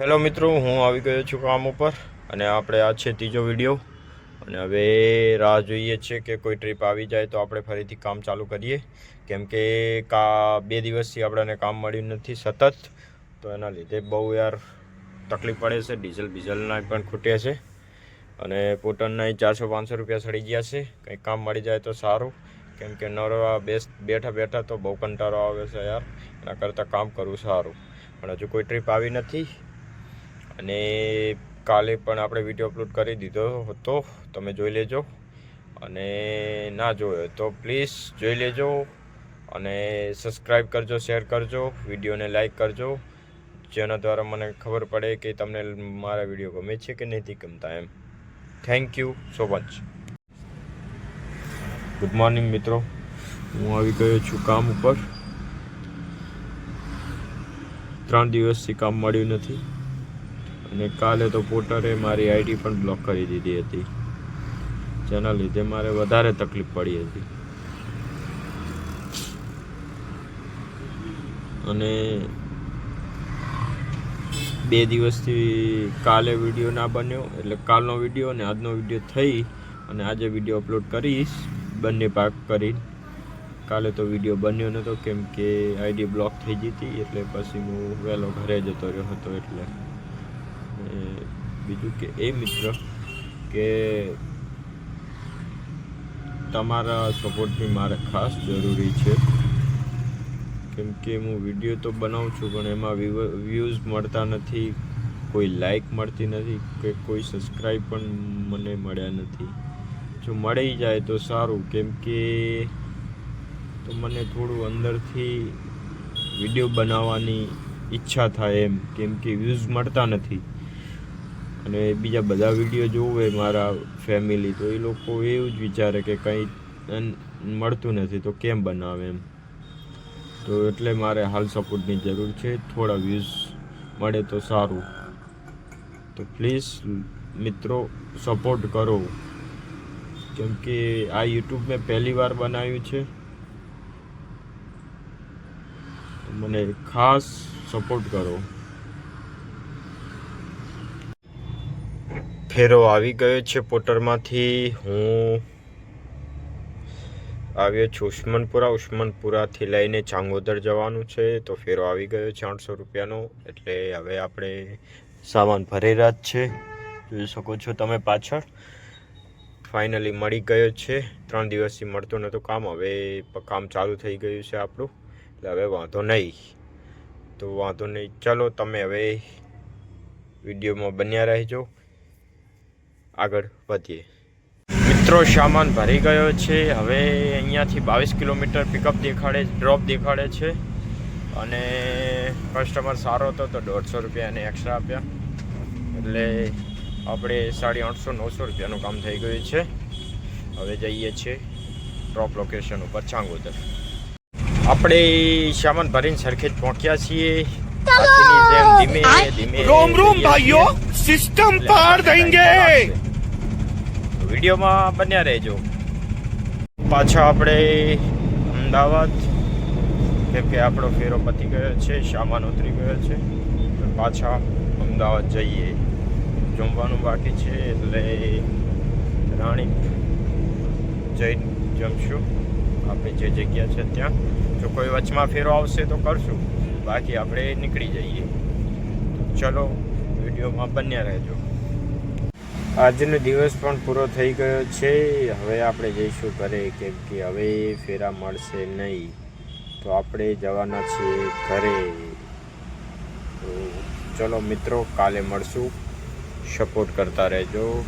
Hello મિત્રો, હું આવી ગયો છું કામ ઉપર અને આપણે આ છે ત્રીજો વીડિયો. અને હવે રાહ જોઈએ છે કે કોઈ ટ્રીપ આવી જાય તો આપણે ફરીથી કામ ચાલુ કરીએ. કેમ કે કા બે દિવસથી આપણને કામ મળ્યું નથી સતત, તો એના લીધે બહુ યાર તકલીફ પડે છે, ડીઝલ બીઝલના પણ ખૂટે છે. અને પોટનના ચારસો પાંચસો રૂપિયા સડી ગયા છે કંઈક કામ મળી જાય તો સારું. કેમ કે નરવા બેસ, બેઠા બેઠા તો બહુ કંટાળો આવે છે યાર, એના કરતાં કામ કરવું સારું. પણ હજુ કોઈ ટ્રીપ આવી નથી અને કાલે પણ આપણે વીડિયો અપલોડ કરી દીધો હતો. તમે જોઈ લેજો. અને ના જોયો તો પ્લીઝ જોઈ લેજો. અને સબસ્ક્રાઈબ કરજો શેર કરજો વિડીયોને લાઈક કરજો. જેના દ્વારા મને ખબર પડે કે તમને મારા વીડિયો ગમે છે કે નથી ગમતા એમ. Thank you so much good morning મિત્રો. હું આવી ગયો છું કામ ઉપર. ત્રણ દિવસથી કામ મળ્યું નથી. અને કાલે તો પોટરે મારી આઈડી પણ બ્લોક કરી દીધી હતી. જેના લીધે મારે વધારે તકલીફ પડી હતી. અને બે દિવસથી કાલે વીડિયો ના બન્યો, એટલે કાલનો વીડિયો અને આજનો વીડિયો થઈ અને આજે વીડિયો અપલોડ કરીશ, બંને ભાગ કરી. કાલે તો વીડિયો બન્યો નહોતો કેમ કે આઈડી બ્લોક થઈ ગઈ હતી, એટલે પછી હું વહેલો ઘરે જતો રહ્યો હતો, એટલે અને બીજું કે, એ મિત્ર કે તમારા સપોર્ટની મારે ખાસ જરૂરી છે. કેમ કે હું વીડિયો તો બનાવું છું, પણ એમાં વ્યૂઝ મળતા નથી, કોઈ લાઈક મળતી નથી, કે કોઈ સબસ્ક્રાઈબ પણ મને મળ્યા નથી. જો મળી જાય તો સારું, કેમ કે તો મને થોડું અંદરથી વીડિયો બનાવવાની ઈચ્છા થાય એમ, કેમ કે વ્યૂઝ મળતા નથી. અને બીજા બધા વીડિયો જોવે મારા ફેમિલી તો એ લોકો એવું જ વિચારે કે કંઈ મળતું નથી, તો કેમ બનાવે એમ. તો એટલે મારે હાલ સપોર્ટની જરૂર છે, થોડા વ્યૂઝ મળે તો સારું. તો પ્લીઝ મિત્રો સપોર્ટ કરો. કેમ કે આ યુટ્યુબ મેં પહેલી વાર બનાવ્યું છે. મને ખાસ સપોર્ટ કરો. ફેરો આવી ગયો છે પોટરમાંથી. હું આવ્યો છું ઉસ્માનપુરા. ઉસ્માનપુરાથી લઈને ચાંગોદર જવાનું છે. તો ફેરો આવી ગયો છે આઠસો રૂપિયાનો. એટલે હવે આપણે સામાન ભરેલા જ છે. જોઈ શકો છો તમે પાછળ. ફાઇનલી મળી ગયો છે. ત્રણ દિવસથી મળતું નહોતું કામ. હવે કામ ચાલુ થઈ ગયું છે આપણું. એટલે હવે વાંધો નહીં. તો વાંધો નહીં. ચલો તમે હવે વિડીયોમાં બન્યા રહેજો. આગળ વધીએ. મિત્રો સામાન ભરી ગયો છે. હવે અહીંયાથી બાવીસ કિલોમીટર પિકઅપ દેખાડે ડ્રોપ દેખાડે છે. અને કસ્ટમર સારો હતો તો દોઢસો રૂપિયા એને એક્સ્ટ્રા આપ્યા. એટલે આપણે સાડી આઠસો નવસો રૂપિયાનું કામ થઈ ગયું છે. હવે જઈએ છીએ ડ્રોપ લોકેશન ઉપર ચાંગોદર. આપણે સામાન ભરીને સરખેજ પહોંચ્યા છીએ. ધીમે ધીમે રોમ રોમ ભાઈઓ સિસ્ટમ પાર દેંગે વિડીયોમાં બન્યા રહેજો. પાછા આપણે અમદાવાદ, કેમ કે આપણો ફેરો પતી ગયો છે, સામાન ઉતરી ગયો છે. પાછા અમદાવાદ જઈએ. જમવાનું બાકી છે એટલે રાણી જઈ જમશું. આપણે જે જગ્યા છે ત્યાં. જો કોઈ વચમાં ફેરો આવશે તો કરશું. બાકી આપણે નીકળી જઈએ. ચલો, વિડીયોમાં બન્યા રહેજો. આજનો દિવસ પણ પૂરો થઈ ગયો છે. હવે આપણે જઈશું ઘરે, કેમ કે હવે ફેરા મળશે નહીં. તો આપણે જવાના છીએ ઘરે. ચલો મિત્રો, કાલે મળશું. સપોર્ટ કરતા રહેજો.